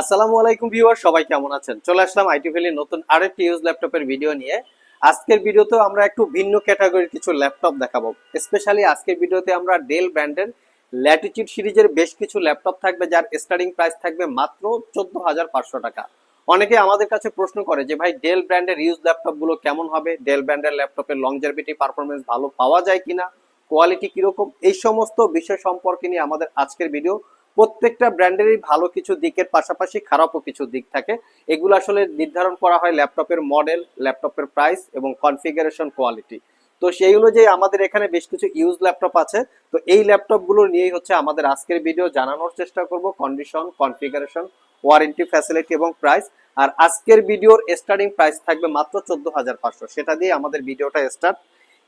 আসসালামু আলাইকুম ভিউয়ার সবাই কেমন আছেন? চলে আসলাম আইটি ভ্যালির নতুন আরেকটি ইউজ ল্যাপটপের ভিডিও নিয়ে। আজকের ভিডিওতে আমরা একটু ভিন্ন ক্যাটাগরির কিছু ল্যাপটপ দেখাবো। স্পেশালি আজকের ভিডিওতে আমরা ডেল ব্র্যান্ডের ল্যাটিচিউড সিরিজের বেশ কিছু ল্যাপটপ থাকবে, যার স্টার্টিং প্রাইস থাকবে মাত্র চোদ্দ হাজার পাঁচশো টাকা। অনেকে আমাদের কাছে প্রশ্ন করে যে, ভাই ডেল ব্র্যান্ডের ইউজ ল্যাপটপগুলো কেমন হবে? ডেল ব্র্যান্ডের ল্যাপটপের লংজারভিটি পারফরমেন্স ভালো পাওয়া যায় কিনা? কোয়ালিটি কীরকম? এই সমস্ত বিষয় সম্পর্কে নিয়ে আমাদের আজকের ভিডিও। প্রত্যেকটা ব্র্যান্ডেরই ভালো কিছু দিকের পাশাপাশি খারাপও কিছু দিক থাকে। এগুলো আসলে নির্ধারণ করা হয় ল্যাপটপের মডেল, ল্যাপটপের প্রাইস এবং কনফিগারেশন কোয়ালিটি। তো সেই অনুযায়ী আমাদের এখানে বেশ কিছু ইউজ ল্যাপটপ আছে। তো এই ল্যাপটপগুলো নিয়েই হচ্ছে আমাদের আজকের ভিডিও জানানোর চেষ্টা করব কন্ডিশন কনফিগারেশন ওয়ারেন্টি ফ্যাসিলিটি এবং প্রাইস আর আজকের ভিডিওর স্টার্টিং প্রাইস থাকবে মাত্র চোদ্দ হাজার পাঁচশো। সেটা দিয়ে আমাদের ভিডিওটা স্টার্ট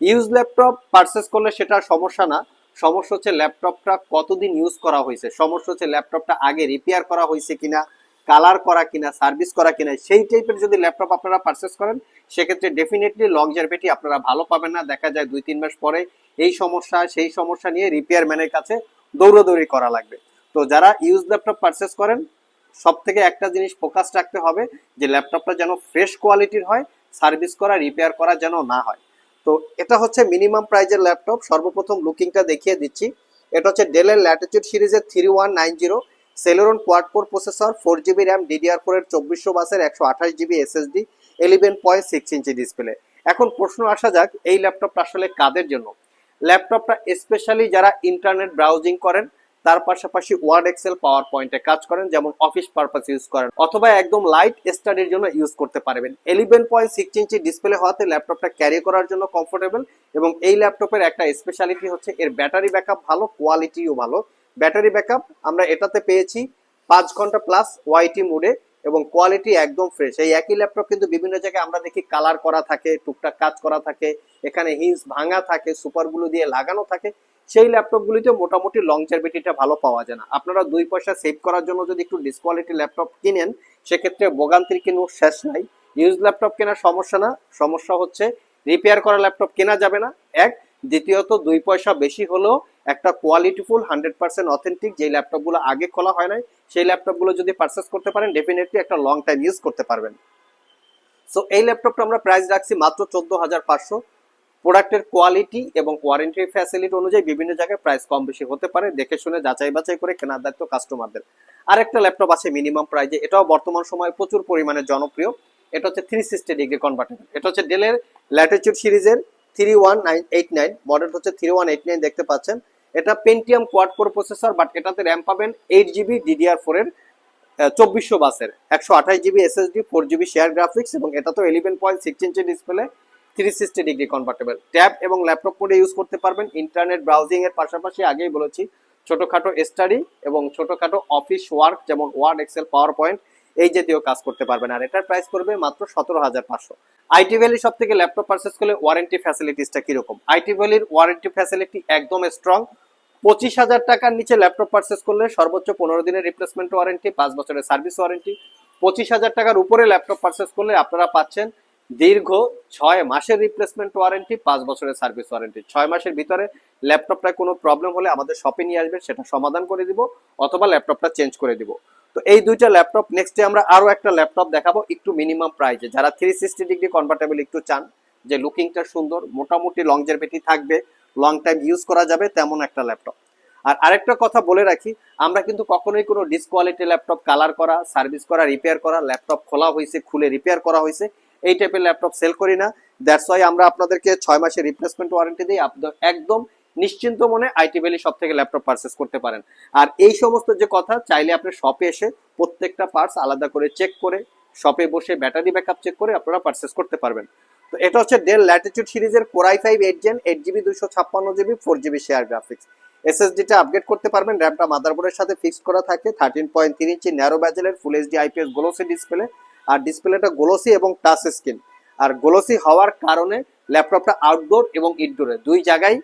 ইউজ ল্যাপটপ পারচেস করলে সেটা সমস্যা না। সমস্যা হচ্ছে ল্যাপটপটা কতদিন ইউজ করা হয়েছে? সমস্যা হচ্ছে ল্যাপটপটা আগে রিপেয়ার করা হয়েছে কিনা কালার করা কিনা সার্ভিস করা কিনা, সেই টাইপের যদি ল্যাপটপ আপনারা পারচেস করেন, সেক্ষেত্রে ডেফিনেটলি লংজারভিটি আপনারা ভালো পাবেন না। দেখা যায় দুই, তিন মাস পরে এই সমস্যা, সেই সমস্যা নিয়ে রিপেয়ার ম্যানের কাছে দৌড়াদৌড়ি করা লাগবে। তো যারা ইউজ ল্যাপটপ পারচেস করেন সব থেকে একটা জিনিস ফোকাস রাখতে হবে যে ল্যাপটপটা যেন ফ্রেশ কোয়ালিটির হয় সার্ভিস করা রিপেয়ার করা যেন না হয়। তো এটা হচ্ছে মিনিমাম প্রাইজের ল্যাপটপ সর্বপ্রথম লুকিংটা দেখিয়ে দিচ্ছি। এটা হচ্ছে ডেলের ল্যাটিটিউড সিরিজের three one nine zero Celeron quad core processor four GB RAM DDR four এর চব্বিশশো বাসের একশো আঠাশ GB SSD eleven point six inch display এখন প্রশ্ন আসা যাক, এই ল্যাপটপটা আসলে কাদের জন্য? ল্যাপটপটা স্পেশালি যারা ইন্টারনেট ব্রাউজিং করেন তার পাশাপাশি ওয়ার্ড এক্সেল পাওয়ার পয়েন্টে কাজ করেন, যেমন অফিস পারপাস ইউজ করেন, অথবা একদম লাইট স্টাডির জন্য ইউজ করতে পারবেন। Eleven point six inch display হওয়াতে ল্যাপটপটা ক্যারি করার জন্য কমফোর্টেবল এবং এই ল্যাপটপের একটা স্পেশালিটি হচ্ছে এর ব্যাটারি ব্যাকআপ ভালো কোয়ালিটিও ভালো। ব্যাটারি ব্যাকআপ আমরা এটাতে পেয়েছি পাঁচ ঘণ্টা প্লাস ওয়াইটি মোডে এবং কোয়ালিটি একদম ফ্রেশ এই একই ল্যাপটপ কিন্তু বিভিন্ন জায়গায় আমরা দেখি কালার করা থাকে, টুকটাক কাজ করা থাকে, এখানে হিন্স ভাঙা থাকে সুপারগুলো দিয়ে লাগানো থাকে। সেই ল্যাপটপগুলিতে মোটামুটি লংজারভিটিটা ভালো পাওয়া যায় না। আপনারা দুই পয়সা সেভ করার জন্য যদি একটু ডিসকোয়ালিটি ল্যাপটপ কিনেন, সেক্ষেত্রে ভোগান্তির কিন্তু শেষ নাই। ইউজ ল্যাপটপ কেনার সমস্যা না। সমস্যা হচ্ছে রিপেয়ার করা ল্যাপটপ কেনা যাবে না। এক, দ্বিতীয়ত দুই পয়সা বেশি হলেও একটা কোয়ালিটিফুল হান্ড্রেড পার্সেন্ট অথেন্টিক যে ল্যাপটপগুলো আগে খোলা হয় নাই, সেই ল্যাপটপগুলো যদি পারচেস করতে পারেন ডেফিনেটলি একটা লং টাইম ইউজ করতে পারবেন। সো এই ল্যাপটপটা আমরা প্রাইস রাখছি মাত্র চোদ্দ হাজার পাঁচশো। প্রোডাক্টের কোয়ালিটি এবং ওয়ারেন্টি ফ্যাসিলিটি অনুযায়ী বিভিন্ন জায়গায় প্রাইস কম বেশি হতে পারে। দেখে শুনে যাচাই বাছাই করে কেনার দায়িত্ব কাস্টমারদের। আরেকটা ল্যাপটপ আছে মিনিমাম প্রাইজে এটাও বর্তমান সময়ে প্রচুর পরিমাণে জনপ্রিয়। এটা হচ্ছে থ্রি সিক্সটি ডিগ্রি কনভার্টেবল এটা হচ্ছে ডেলের ল্যাটিচিউড সিরিজের three one nine eight nine model হচ্ছে থ্রি ওয়ান এইট নাইন দেখতে পাচ্ছেন। এটা Pentium quad core processor but এটাতে র্যাম পাবেন এইট জিবি ডিডিআর ফোর এর চব্বিশশো বাসের। একশো আঠাশ GB SSD four GB share graphics এবং এটা তো eleven point six inch display three sixty degree convertible tab এবং ল্যাপটপ মোডে ইউজ করতে পারবেন। ইন্টারনেট ব্রাউজিং এর পাশাপাশি আগেই বলেছি, ছোটখাটো স্টাডি এবং ছোটখাটো অফিস ওয়ার্ক যেমন ওয়ার্ড এক্সেল পাওয়ার পয়েন্ট এই জাতীয় কাজ করতে পারবেন। আর এটার প্রাইস করবে মাত্র সতেরো হাজার পাঁচশো। আইটি ভ্যালি সব থেকে ল্যাপটপ পারচেস করলে ওয়ারেন্টি ফ্যাসিলিটিসটা কীরকম? আইটি ভ্যালির ওয়ারেন্টি ফ্যাসিলিটি একদম স্ট্রং পঁচিশ হাজার টাকার নিচে ল্যাপটপ পারচেস করলে সর্বোচ্চ পনেরো দিনের রিপ্লেসমেন্ট ওয়ারেন্টি পাঁচ বছরের সার্ভিস ওয়ারেন্টি পঁচিশ হাজার টাকার উপরে ল্যাপটপ পারচেস করলে আপনারা পাচ্ছেন দীর্ঘ ছয় মাসের রিপ্লেসমেন্ট ওয়ারেন্টি পাঁচ বছরের সার্ভিস ওয়ারেন্টি ছয় মাসের ভিতরে ল্যাপটপটা কোনো প্রবলেম হলে আমাদের শপে নিয়ে আসবেন সেটা সমাধান করে দিব অথবা ল্যাপটপটা চেঞ্জ করে দিব। তো এই দুইটা ল্যাপটপ নেক্সটে আমরা আরও একটা ল্যাপটপ দেখাবো, একটু মিনিমাম প্রাইজে যারা থ্রি সিক্সটি ডিগ্রি কনভার্টেবল একটু চান, যে লুকিংটা সুন্দর, মোটামুটি লং লংজারভিটি থাকবে লং টাইম ইউজ করা যাবে, তেমন একটা ল্যাপটপ আর আরেকটা কথা বলে রাখি, আমরা কিন্তু কখনোই কোনো ডিসকোয়ালিটি ল্যাপটপ কালার করা সার্ভিস করা রিপেয়ার করা ল্যাপটপ খোলা হয়েছে, খুলে রিপেয়ার করা হয়েছে এই টাইপের ল্যাপটপ সেল করি না। দ্যাটস ওয়াই আমরা আপনাদেরকে ছয় মাসের রিপ্লেসমেন্ট ওয়ারেন্টি দিই আপনার একদম নিশ্চিন্ত মনে আইটি ভ্যালি সব থেকে ল্যাপটপ পারচেস করতে পারেন। আর এই সমস্ত যে কথা, চাইলে আপনি শপে এসে প্রত্যেকটা পার্টস আলাদা করে চেক করে শপে বসে ব্যাটারি ব্যাকআপ চেক করে আপনারা পারচেস করতে পারবেন। তো এটা হচ্ছে ডেল ল্যাটিটিউড সিরিজের core i five eight gen eight GB দুশো ছাপ্পান্ন GB four GB share graphics এসএসডিটা upgrade করতে পারবেন র্যামটা মাদারবোর্ডের সাথে ফিক্সড করা থাকে thirteen point three inch narrow ব্যাজেলের full HD IPS glossy display আর ডিসপ্লেটা গ্লোসি এবং টাচ স্ক্রিন আর গ্লোসি হওয়ার কারণে ল্যাপটপটা আউটডোর এবং ইনডোরে দুই জায়গায়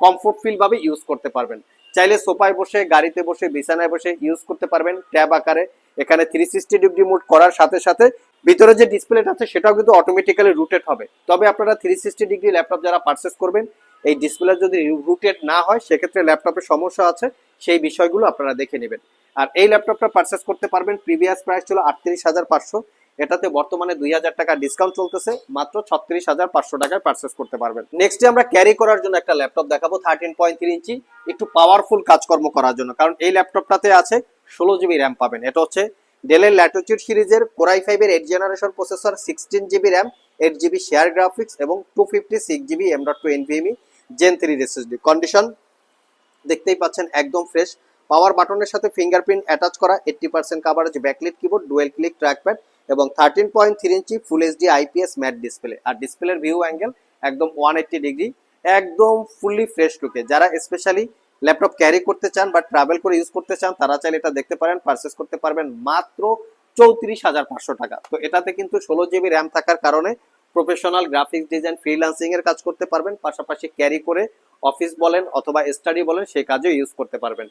কমফোর্ট ফিল ভাবে ইউজ করতে পারবেন। চাইলে সোফায় বসে, গাড়িতে বসে, বিছানায় বসে ইউজ করতে পারবেন ট্যাব আকারে। এখানে থ্রি সিক্সটি ডিগ্রি মুড করার সাথে সাথে ভিতরে যে ডিসপ্লেটা আছে সেটাও কিন্তু অটোমেটিক্যালি রুটেড হবে। তবে আপনারা থ্রি সিক্সটি ডিগ্রি ল্যাপটপ যারা পারচেস করবেন, এই ডিসপ্লে যদি রুটেড না হয়, সেক্ষেত্রে ল্যাপটপের সমস্যা আছে, সেই বিষয়গুলো আপনারা দেখে নেবেন। আর এই ল্যাপটপটা পারচেস করতে পারবেন প্রিভিয়াস প্রাইস ছিল আটত্রিশ হাজার পাঁচশো। এটাতে বর্তমানে দুই হাজার টাকা ডিসকাউন্ট চলতেছে, মাত্র ছত্রিশ হাজার পাঁচশো টাকায় পারচেস করতে পারবেন। নেক্সট আমরা ক্যারি করার জন্য একটা ল্যাপটপ দেখাবো থার্টিন পয়েন্ট থ্রি ইঞ্চি একটু পাওয়ারফুল কাজকর্ম করার জন্য। কারণ এই ল্যাপটপটাতে আছে ষোলো জিবি র্যাম পাবেন। এটা হচ্ছে ডেলের ল্যাটিটিউড সিরিজের কোরাই ফাইভের eight generation processor sixteen GB RAM eight GB share graphics এবং two fifty six GB M dot two NVMe gen three SSD condition দেখতেই পাচ্ছেন একদম ফ্রেশ পাওয়ার বাটনের সাথে ফিঙ্গারপ্রিন্ট অ্যাটাচ করা eighty percent coverage backlit keyboard dual click trackpad এবং thirteen point three inch full HD IPS matte display আর ডিসপ্লের view angle একদম one eighty degree একদম ফুললি ফ্রেশ লুকে যারা স্পেশালি ল্যাপটপ ক্যারি করতে চান বা ট্রাভেল করে ইউজ করতে চান, তারা চাইলে এটা দেখতে পারেন পারচেস করতে পারবেন মাত্র চৌত্রিশ হাজার পাঁচশো টাকা। তো এটাতে কিন্তু ষোলো জিবি র্যাম থাকার কারণে প্রফেশনাল গ্রাফিক্স ডিজাইন ফ্রিল্যান্সিং এর কাজ করতে পারবেন, পাশাপাশি ক্যারি করে অফিস বলেন অথবা স্টাডি বলেন, সেই কাজেও ইউজ করতে পারবেন।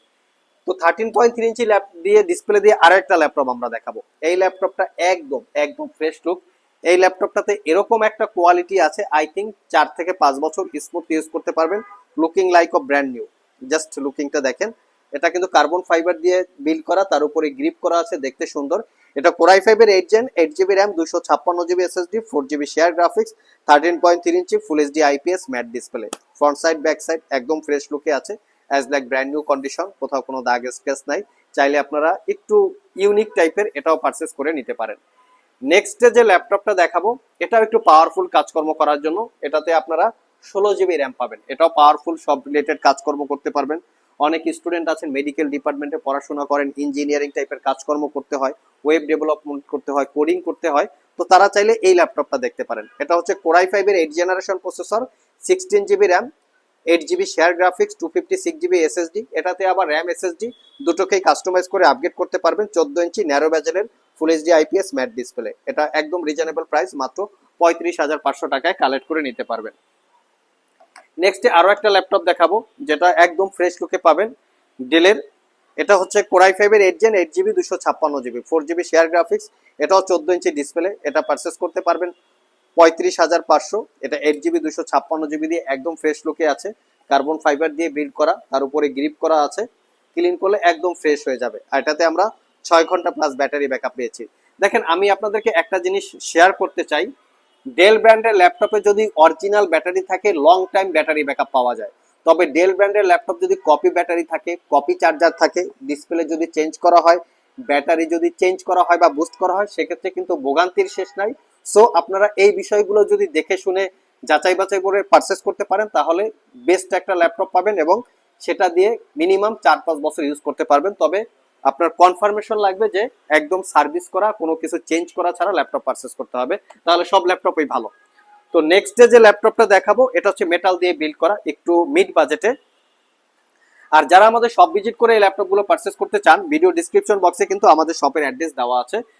তো thirteen point three inch lap দিয়ে ডিসপ্লে দিয়ে আরেকটা ল্যাপটপ আমরা দেখাবো। এই ল্যাপটপটা একদম একদম ফ্রেশ লুক এই ল্যাপটপটাতে এরকম একটা কোয়ালিটি আছে আই থিঙ্ক চার থেকে পাঁচ বছর স্মুথ ইউজ করতে পারবেন। Looking like a brand new just লুকিংটা দেখেন। এটা কিন্তু কার্বন ফাইবার দিয়ে বিল করা, তার উপরে গ্রিপ করা আছে, দেখতে সুন্দর। এটা কোরাই ফাইভের eight gen eight GB RAM দুশো ছাপ্পান্ন GB SSD four GB share graphics thirteen point three inch full HD IPS matte display front side back side একদম ফ্রেশ লুকে আছে। As like brand new condition কোথাও কোনো দাগ scratch নাই, চাইলে আপনারা একটু ইউনিক টাইপের এটাও পারচেস করে নিতে পারেন। নেক্সট যে ল্যাপটপটা দেখাবো, এটাও একটু পাওয়ারফুল কাজকর্ম করার জন্য, এটাতে আপনারা ষোলো জিবি র্যাম পাবেন। এটাও পাওয়ারফুল সব রিলেটেড কাজকর্ম করতে পারবেন। অনেক স্টুডেন্ট আছেন মেডিকেল ডিপার্টমেন্টে পড়াশোনা করেন ইঞ্জিনিয়ারিং টাইপের কাজকর্ম করতে হয় ওয়েব ডেভেলপমেন্ট করতে হয় কোডিং করতে হয়, তো তারা চাইলে এই ল্যাপটপটা দেখতে পারেন। এটা হচ্ছে কোরাই ফাইভের eight generation processor sixteen GB RAM eight GB share graphics two fifty six GB SSD এটাতে আবার র্যাম এসএসডি দুটোকেই কাস্টমাইজ করে আপগ্রেড করতে পারবেন চোদ্দ inch narrow ব্যাজেলের full HD IPS matte display এটা একদম রিজনেবল প্রাইস মাত্র পঁয়ত্রিশ হাজার পাঁচশো টাকায় কালেক্ট করে নিতে পারবেন। নেক্সটে আরও একটা ল্যাপটপ দেখাবো, যেটা একদম ফ্রেশ লুকে পাবেন ডেলের এটা হচ্ছে কোরাই ফাইভের এইট জেন এইট জিবি দুশো ছাপ্পান্ন GB four GB share graphics এটাও চোদ্দ ইঞ্চি ডিসপ্লে এটা পারচেস করতে পারবেন পঁয়ত্রিশ হাজার পাঁচশো। এটা এইট জিবি দুশো ছাপ্পান্ন জিবি দিয়ে একদম ফ্রেশ লোকে আছে। কার্বন ফাইবার দিয়ে বিল্ড করা, তার উপরে গ্রিপ করা আছে। ক্লিন করলে একদম ফ্রেশ হয়ে যাবে। আর এটাতে আমরা ছয় ঘণ্টা প্লাস ব্যাটারি ব্যাকআপ পেয়েছি। দেখেন, আমি আপনাদেরকে একটা জিনিস শেয়ার করতে চাই। ডেল ব্র্যান্ডের ল্যাপটপে যদি অরিজিনাল ব্যাটারি থাকে লং টাইম ব্যাটারি ব্যাকআপ পাওয়া যায়। তবে ডেল ব্র্যান্ডের ল্যাপটপ যদি কপি ব্যাটারি থাকে কপি চার্জার থাকে ডিসপ্লে যদি চেঞ্জ করা হয় ব্যাটারি যদি চেঞ্জ করা হয় বা বুস্ট করা হয়, সেক্ষেত্রে কিন্তু ভোগান্তির শেষ নাই। সো আপনারা এই বিষয়গুলো যদি দেখে শুনে যাচাই বাছাই করে পারচেস করতে পারেন, তাহলে বেস্ট একটা ল্যাপটপ পাবেন এবং সেটা দিয়ে মিনিমাম চার পাঁচ বছর ইউজ করতে পারবেন। তবে আপনার কনফার্মেশন লাগবে যে একদম সার্ভিস করা, কোনো কিছু চেঞ্জ করা ছাড়া ল্যাপটপ পারচেস করতে হবে। তাহলে সব ল্যাপটপই ভালো। তো নেক্সট ডে যে ল্যাপটপটা দেখাবো, এটা হচ্ছে মেটাল দিয়ে বিল্ড করা, একটু মিড বাজেটে আর যারা আমাদের শপ ভিজিট করে এই ল্যাপটপগুলো পারচেস করতে চান ভিডিও ডিসক্রিপশন বক্সে কিন্তু আমাদের শপের অ্যাড্রেস দেওয়া আছে।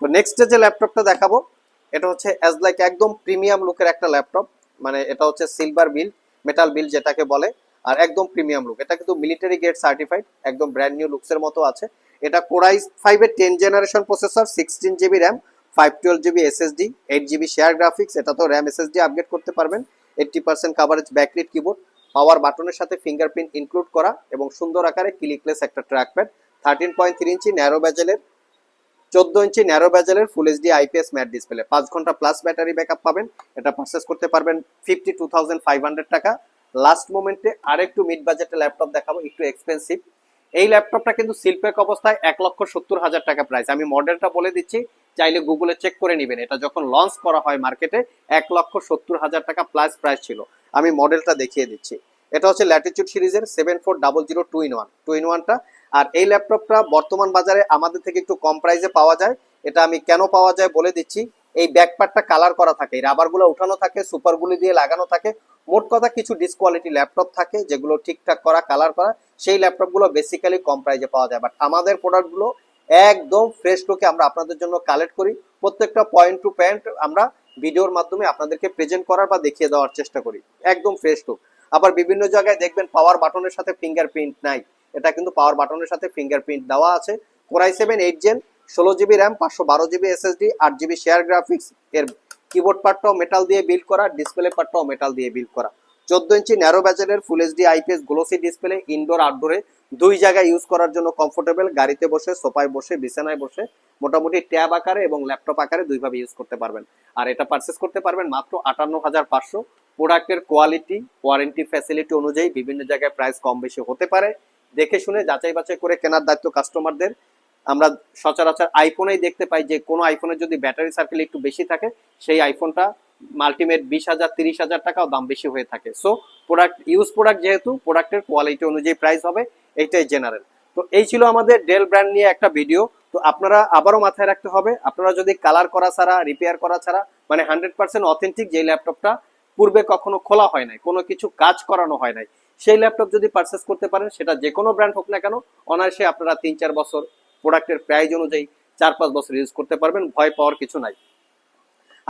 তো নেক্সট যে ল্যাপটপটা দেখাবো, এটা হচ্ছে অ্যাজ লাইক একদম প্রিমিয়াম লুকের একটা ল্যাপটপ মানে এটা হচ্ছে সিলভার বিল মেটাল বিল যেটাকে বলে, আর একদম প্রিমিয়াম লুক এটা কিন্তু মিলিটারি গেট সার্টিফাইড একদম ব্র্যান্ড নিউ লুকসের মতো আছে। এটা কোরাই ফাইভের ten generation processor sixteen GB RAM five twelve GB SSD eight GB share graphics এটা তো র্যাম এসএসডি আপগ্রেড করতে পারবেন। Eighty percent coverage backlit keyboard power বাটনের সাথে ফিঙ্গারপ্রিন্ট ইনক্লুড করা এবং সুন্দর আকারে ক্লিকলেস একটা trackpad thirteen point three inch narrow ব্যাজেলের চোদ্দ inch narrow ব্যাজেলের full HD IPS matte display পাঁচ ঘণ্টা প্লাস ব্যাটারি ব্যাকআপ পাবেন। এটা পারচেস করতে পারবেন fifty two thousand five hundred টাকা লাস্ট মোমেন্টে আরেকটু মিড বাজেটের ল্যাপটপ দেখাবো, একটু এক্সপেন্সিভ এই ল্যাপটপটা কিন্তু শিল্পেক অবস্থায় এক লক্ষ সত্তর হাজার টাকা প্রাইস আমি মডেলটা বলে দিচ্ছি, চাইলে গুগলে চেক করে নেবেন। এটা যখন লঞ্চ করা হয় মার্কেটে এক লক্ষ সত্তর হাজার টাকা প্লাস প্রাইস ছিল। আমি মডেলটা দেখিয়ে দিচ্ছি। এটা হচ্ছে ল্যাটিচিউড সিরিজের seven four double zero two in one two in ওয়ানটা আর এই ল্যাপটপটা বর্তমান বাজারে আমাদের থেকে একটু কম প্রাইসে পাওয়া যায়। এটা আমি কেন পাওয়া যায় বলে দিচ্ছি। এই ব্যাকপার্টটা কালার করা থাকে রাবারগুলো উঠানো থাকে সুপারগুলি দিয়ে লাগানো থাকে। মোট কথা কিছু ডিসকোয়ালিটি ল্যাপটপ থাকে, যেগুলো ঠিকঠাক করা কালার করা, সেই ল্যাপটপগুলো বেসিক্যালি কম প্রাইসে পাওয়া যায়। বাট আমাদের প্রোডাক্টগুলো একদম ফ্রেশ লুকে আমরা আপনাদের জন্য কালেক্ট করি। প্রত্যেকটা পয়েন্ট টু পয়েন্ট আমরা ভিডিওর মাধ্যমে আপনাদেরকে প্রেজেন্ট করার বা দেখিয়ে দেওয়ার চেষ্টা করি। একদম ফ্রেশ লুক আবার বিভিন্ন জায়গায় দেখবেন পাওয়ার বাটনের সাথে ফিঙ্গারপ্রিন্ট নাই। এটা কিন্তু পাওয়ার বাটনের সাথে ফিঙ্গারপ্রিন্ট দেওয়া আছে। Core i seven eight gen ষোলো জিবি র্যাম পাঁচশো বারো জিবি এসএসডি আট জিবি শেয়ার গ্রাফিক্স এর কিবোর্ড পার্টটাও মেটাল দিয়ে বিল্ড করা ডিসপ্লে পার্টটাও মেটাল দিয়ে বিল্ড করা। চোদ্দ inch narrow ব্যাজেলের full HD IPS glossy display indoor আউটডোরে দুই জায়গায় ইউজ করার জন্য কমফোর্টেবল গাড়িতে বসে, সোফায় বসে, বিছানায় বসে মোটামুটি ট্যাব আকারে এবং ল্যাপটপ আকারে দুইভাবে ইউজ করতে পারবেন। আর এটা পারচেস করতে পারবেন মাত্র আটান্ন হাজার পাঁচশো। প্রোডাক্টের কোয়ালিটি ওয়ারেন্টি ফ্যাসিলিটি অনুযায়ী বিভিন্ন জায়গায় প্রাইস কম বেশি হতে পারে। দেখে শুনে, যাচাই বাছাই করে কেনার দায়িত্ব কাস্টমারদের আমরা সচরাচর আইফোনেই দেখতে পাই যে, কোনো আইফোনের যদি ব্যাটারি সার্কেল একটু বেশি থাকে, সেই আইফোনটা মাল্টিমেট বিশ হাজার, তিরিশ হাজার টাকাও দাম বেশি হয়ে থাকে। সো প্রোডাক্ট ইউজ প্রোডাক্ট যেহেতু প্রোডাক্টের কোয়ালিটি অনুযায়ী প্রাইস হবে, এইটাই জেনারেল তো এই ছিল আমাদের ডেল ব্র্যান্ড নিয়ে একটা ভিডিও তো আপনারা আবারও মাথায় রাখতে হবে, আপনারা যদি কালার করা ছাড়া রিপেয়ার করা ছাড়া মানে হান্ড্রেড পার্সেন্ট অথেন্টিক যে ল্যাপটপটা পূর্বে কখনো খোলা হয় নাই, কোনো কিছু কাজ করানো হয় নাই, সেই ল্যাপটপ যদি পারচেস করতে পারেন, সেটা যে কোনো ব্র্যান্ড হোক না কেন, অনায়াসে আপনারা তিন চার বছর প্রোডাক্টের প্রাইস অনুযায়ী চার পাঁচ বছর ইউজ করতে পারবেন, ভয় পাওয়ার কিছু নাই।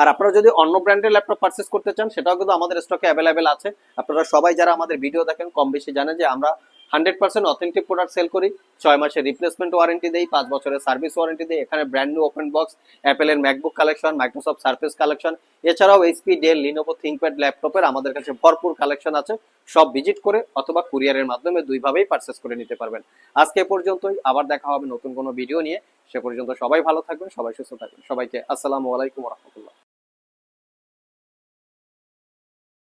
আর আপনারা যদি অন্য ব্র্যান্ডের ল্যাপটপ পারচেস করতে চান, সেটাও কিন্তু আমাদের স্টকে অ্যাভেলেবেল আছে। আপনারা সবাই যারা আমাদের ভিডিও দেখেন, কম বেশি জানেন যে আমরা hundred percent authentic product sell করি। ছয় মাসের রিপ্লেসমেন্ট ওয়ারেন্টি দেই, পাঁচ বছরের সার্ভিস ওয়ারেন্টি দেই। এখানে ব্র্যান্ড নিউ ওপেন বক্স অ্যাপেলের MacBook collection Microsoft Surface collection এছাড়াও এইচপি ডেল লিনোভো থিঙ্কপ্যাড ল্যাপটপের আমাদের কাছে ভরপুর কালেকশন আছে। সব ভিজিট করে অথবা কুরিয়ারের মাধ্যমে দুইভাবেই পারচেস করে নিতে পারবেন। আজকে পর্যন্তই। আবার দেখা হবে নতুন কোনো ভিডিও নিয়ে। সে পর্যন্ত সবাই ভালো থাকবেন, সবাই সুস্থ থাকবেন। সবাইকে আসসালামু আলাইকুম রহমতুল্লাহ।